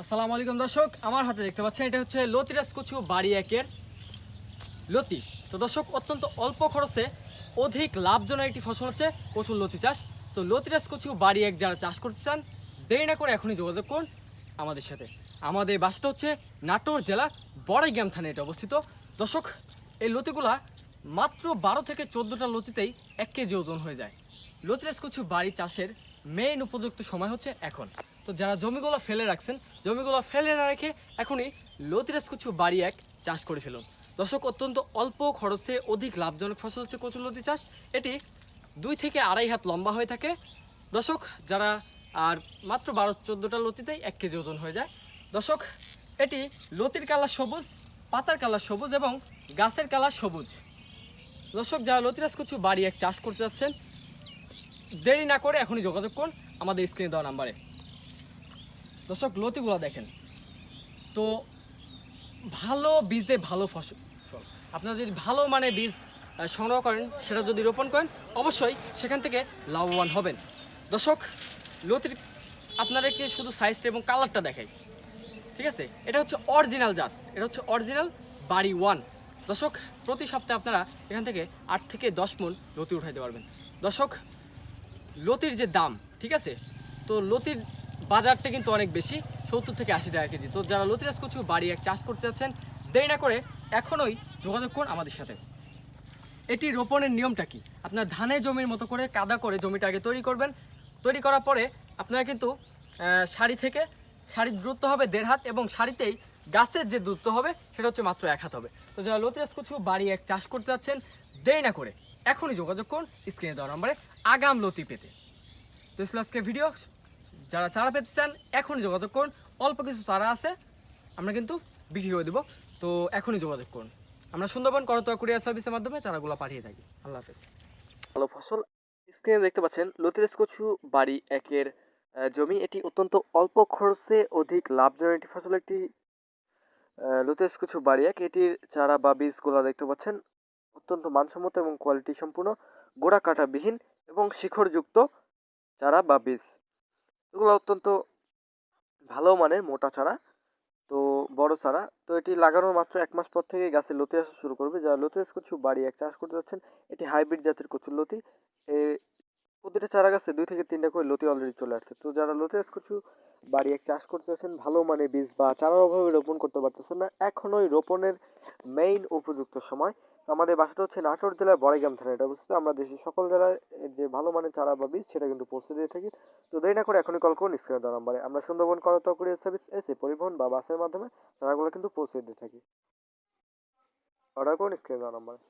আসসালামু আলাইকুম দর্শক, আমার হাতে দেখতে পাচ্ছেন এটা হচ্ছে লতিরাজ কচু বাড়ি একের লতি। তো দর্শক, অত্যন্ত অল্প খরচে অধিক লাভজনক একটি ফসল হচ্ছে কচুর লতি চাষ। তো লতিরাজ কচু বাড়ি এক যারা চাষ করতে চান, দেরি না করে এখনই যোগাযোগ করুন আমাদের সাথে। আমাদের বাসটা হচ্ছে নাটোর জেলার বড়াইগ্রাম থানায় এটা অবস্থিত। দর্শক, এই লতিগুলা মাত্র বারো থেকে চোদ্দোটা লতিতেই এক কেজি ওজন হয়ে যায়। লতিরাজ কচু বাড়ি চাষের মেইন উপযুক্ত সময় হচ্ছে এখন। তো যারা জমিগুলো ফেলে রাখছেন, জমিগুলো ফেলে না রেখে এখনই লতিরাজ কচু বাড়ি এক চাষ করে ফেলুন। দর্শক, অত্যন্ত অল্প খরচে অধিক লাভজনক ফসল হচ্ছে কচুলতি চাষ। এটি দুই থেকে আড়াই হাত লম্বা হয়ে থাকে। দর্শক, যারা আর মাত্র বারো চোদ্দোটা লতিতেই এক কেজি ওজন হয়ে যায়। দর্শক, এটি লতির কালার সবুজ, পাতার কালার সবুজ এবং গাছের কালার সবুজ। দর্শক, যারা লতিরাজ কচু বাড়ি এক চাষ করতে যাচ্ছেন, দেরি না করে এখনই যোগাযোগ করুন। আমাদের স্ক্রিনে দেওয়া নাম্বারে। দর্শক, লতিগুলো দেখেন। তো ভালো বীজে ভালো ফসল। আপনারা যদি ভালো মানে বীজ সংগ্রহ করেন, সেটা যদি রোপণ করেন, অবশ্যই সেখান থেকে লাভবান হবেন। দর্শক, লতির আপনাদেরকে শুধু সাইজটা এবং কালারটা দেখাই। ঠিক আছে? এটা হচ্ছে অরিজিনাল জাত। এটা হচ্ছে অরিজিনাল বাড়ি ওয়ান। দর্শক, প্রতি সপ্তাহে আপনারা এখান থেকে আট থেকে দশ মন লতি উঠাইতে পারবেন। দর্শক, লতির যে দাম, ঠিক আছে? তো লতির বাজারটা কিন্তু অনেক বেশি, সত্তর থেকে আশি টাকা কেজি। তো যারা লতিরাজ কচু বাড়ি এক চাষ করতে যাচ্ছেন, দেরি না করে এখনই যোগাযোগ করুন আমাদের সাথে। এটি রোপণের নিয়মটা কি? আপনার ধানে জমির মতো করে কাদা করে জমিটা আগে তৈরি করবেন। তৈরি করার পরে আপনারা কিন্তু সারি থেকে সারির দূরত্ব হবে দেড় হাত এবং সারিতেই গাছের যে দূরত্ব হবে, সেটা হচ্ছে মাত্র এক হাত হবে। তো যারা লতিরাজ কচু বাড়ি এক চাষ করতে যাচ্ছেন, দেরি না করে এখনই যোগাযোগ করুন স্ক্রিনে দেওয়া নম্বরে আগাম লতি পেতে। তো আজকে ভিডিও। যারা চারা পেতে চান এখনই যোগাযোগ করুন। অল্প কিছু চারা আছে আমরা কিন্তু বিক্রি করে দেবো। তো এখনই যোগাযোগ করুন। আমরা সুন্দরবন করতোয়া কুরিয়ার সার্ভিসের মাধ্যমে চারাগুলো পাঠিয়ে থাকি। আল্লাহ হাফেজ। ভালো ফসল। স্ক্রিনে দেখতে পাচ্ছেন লতিরাজ কচু বাড়ি একের জমি। এটি অত্যন্ত অল্প খরচে অধিক লাভজনক একটি ফসল। একটি আহ, লতিরাজ কচু বাড়ি এক। এটির চারা বা বীজগুলো দেখতে পাচ্ছেন অত্যন্ত মানসম্মত এবং কোয়ালিটি সম্পূর্ণ। গোড়া কাটাবিহীন এবং শিখরযুক্ত চারা বা বীজ। এগুলো অত্যন্ত ভালো মানের, মোটা চারা তো বড় চারা তো এটি লাগানোর মাত্র এক মাস পর থেকে গাছে লতি আসা শুরু করবে। যারা লতিরাজ কচু বাড়ি এক চাষ করতে যাচ্ছেন, এটি হাইব্রিড জাতের কচুর লতি। প্রতিটা চারা গাছে দুই থেকে তিনটা করে লতি অলরেডি চলে আসছে। তো যারা লতিরাজ কচু বাড়ি এক চাষ করতে চাচ্ছেন ভালো মানে বীজ বা চারার অভাবে রোপণ করতে পারতেছেন না, এখনই রোপণের মেইন উপযুক্ত সময়। আমাদের বাসাটা হচ্ছে নাটোর জেলার বড়াইগ্রাম থানা এটা বুঝতে আমরা দেশের সকল জেলায় যে ভালো মানের চারা বা বীজ, সেটা কিন্তু পৌঁছে দিয়ে থাকি। তো দেরি না করে এখনই কল করুন স্ক্রিনে দেওয়া নাম্বারে। আমরা সুন্দরবন করত কুরিয়ার সার্ভিস এসে পরিবহন বা বাসের মাধ্যমে চারাগুলো কিন্তু পৌঁছে দিয়ে থাকি। অর্ডার করুন স্ক্রিনে দেওয়া নাম্বারে।